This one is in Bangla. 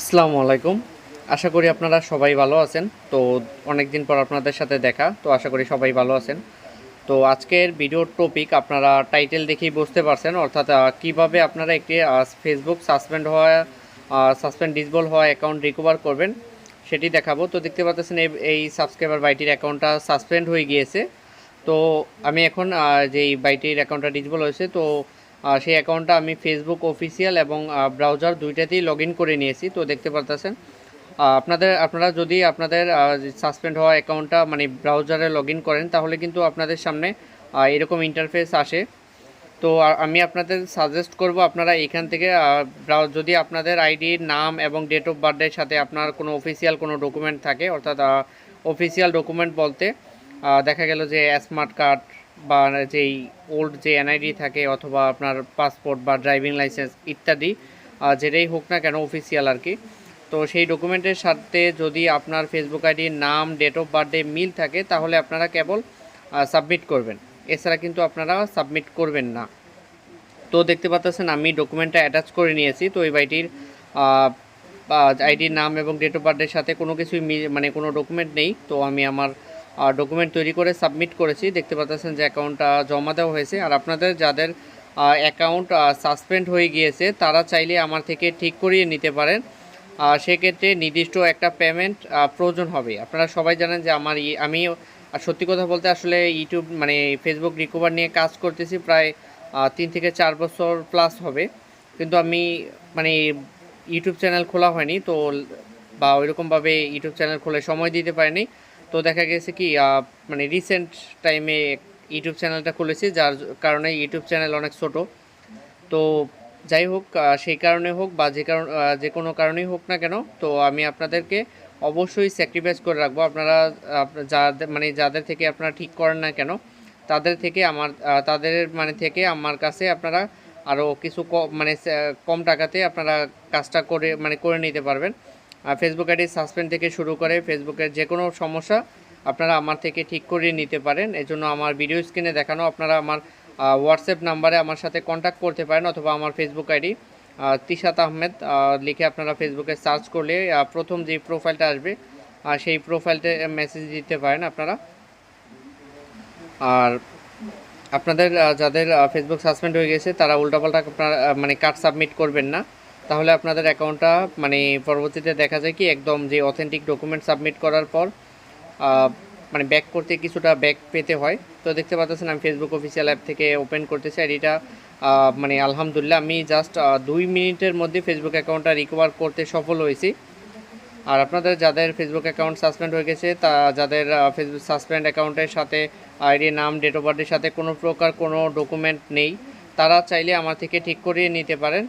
আসসালামু আলাইকুম। আশা করি আপনারা সবাই ভালো আছেন। তো অনেক দিন পর আপনাদের সাথে দেখা, তো আশা করি সবাই ভালো আছেন। তো আজকের ভিডিওর টপিক আপনারা টাইটেল দেখেই বুঝতে পারছেন, অর্থাৎ কীভাবে আপনারা একটি ফেসবুক সাসপেন্ড হওয়া সাসপেন্ড ডিসবল হওয়া অ্যাকাউন্ট রিকভার করবেন, সেটি দেখাবো। তো দেখতে পাচ্ছেন এই- সাবস্ক্রাইবার বাইটির অ্যাকাউন্টটা সাসপেন্ড হয়ে গিয়েছে। তো আমি এখন যেই বাইটির অ্যাকাউন্টটা ডিসবল হয়েছে, তো সেই অ্যাকাউন্টটা আমি ফেসবুক অফিসিয়াল এবং ব্রাউজার দুইটাতেই লগ করে নিয়েছি, তো দেখতে পারতেছেন। আপনাদের, আপনারা যদি আপনাদের সাসপেন্ড হওয়া অ্যাকাউন্টটা মানে ব্রাউজারে লগ করেন, তাহলে কিন্তু আপনাদের সামনে এরকম ইন্টারফেস আসে। তো আমি আপনাদের সাজেস্ট করব আপনারা এখান থেকে যদি আপনাদের আইডির নাম এবং ডেট অফ বার্থডের সাথে আপনার কোনো অফিসিয়াল কোনো ডকুমেন্ট থাকে, অর্থাৎ অফিসিয়াল ডকুমেন্ট বলতে দেখা গেল যে স্মার্ট কার্ড বা যেই ওল্ড যে এনআইডি থাকে অথবা আপনার পাসপোর্ট বা ড্রাইভিং লাইসেন্স ইত্যাদি যেটাই হোক না কেন অফিসিয়াল আর কি। তো সেই ডকুমেন্টের সাথে যদি আপনার ফেসবুক আইডির নাম ডেট অফ বার্থডে মিল থাকে, তাহলে আপনারা কেবল সাবমিট করবেন। এছাড়া কিন্তু আপনারা সাবমিট করবেন না। তো দেখতে পাচ্ছেন আমি ডকুমেন্টটা অ্যাটাচ করে নিয়েছি। তো এই বাইটির আইডির নাম এবং ডেট অফ বার্থডের সাথে কোনো কিছুই মানে কোনো ডকুমেন্ট নেই। তো আমি আমার ডকুমেন্ট তৈরি করে সাবমিট করেছি। দেখতে পাচ্ছেন যে অ্যাকাউন্টটা জমা দেওয়া হয়েছে। আর আপনাদের যাদের অ্যাকাউন্ট সাসপেন্ড হয়ে গিয়েছে, তারা চাইলে আমার থেকে ঠিক করিয়ে নিতে পারেন। সেক্ষেত্রে নির্দিষ্ট একটা পেমেন্ট প্রয়োজন হবে। আপনারা সবাই জানেন যে আমার আমি সত্যি কথা বলতে আসলে ইউটিউব মানে ফেসবুক রিকভার নিয়ে কাজ করতেছি প্রায় তিন থেকে চার বছর প্লাস হবে। কিন্তু আমি মানে ইউটিউব চ্যানেল খোলা হয়নি, তো বা ওইরকমভাবে ইউটিউব চ্যানেল খুলে সময় দিতে পারিনি। তো দেখা গেছে কি মানে রিসেন্ট টাইমে ইউটিউব চ্যানেলটা খুলেছি, যার কারণে ইউটিউব চ্যানেল অনেক ছোট। তো যাই হোক সেই কারণে হোক বা যে কারণ যে কোনো কারণেই হোক না কেন, তো আমি আপনাদেরকে অবশ্যই স্যাক্রিফাইস করে রাখব। আপনারা, আপ- যাদের মানে যাদের থেকে আপনারা ঠিক করেন না কেন, তাদের থেকে আমার তাদের মানে থেকে আমার কাছে আপনারা আরও কিছু মানে কম টাকাতে আপনারা কাজটা করে মানে করে নিতে পারবেন। ফেসবুক আইডি সাসপেন্ড থেকে শুরু করে ফেসবুকের যে কোনো সমস্যা আপনারা আমার থেকে ঠিক করিয়ে নিতে পারেন। এজন্য আমার ভিডিও স্ক্রিনে দেখানো আপনারা আমার হোয়াটসঅ্যাপ নাম্বারে আমার সাথে কন্ট্যাক্ট করতে পারেন অথবা আমার ফেসবুক আইডি তিশাত আহমেদ লিখে আপনারা ফেসবুকে সার্চ করলে প্রথম যে প্রোফাইলটা আসবে সেই প্রোফাইলটা মেসেজ দিতে পারেন আপনারা। আর আপনাদের যাদের ফেসবুক সাসপেন্ড হয়ে গেছে, তারা উল্টাপাল্টা আপনার মানে কার্ড সাবমিট করবেন না। তাহলে আপনাদের অ্যাকাউন্টটা মানে পরবর্তীতে দেখা যায় কি, একদম যে অথেন্টিক ডকুমেন্ট সাবমিট করার পর মানে ব্যাক করতে কিছুটা ব্যাক পেতে হয়। তো দেখতে পাচ্ছেন, আমি ফেসবুক অফিসিয়াল অ্যাপ থেকে ওপেন করতেছি আর এটা মানে আলহামদুলিল্লাহ, আমি জাস্ট দুই মিনিটের মধ্যে ফেসবুক অ্যাকাউন্টটা রিকভার করতে সফল হয়েছি। আর আপনাদের যাদের ফেসবুক অ্যাকাউন্ট সাসপেন্ড হয়ে গেছে, তা যাদের ফেসবুক সাসপেন্ড অ্যাকাউন্টের সাথে আইডি নাম ডেট অফ বার্থের সাথে কোনো প্রকার কোনো ডকুমেন্ট নেই, তারা চাইলে আমার থেকে ঠিক করিয়ে নিতে পারেন।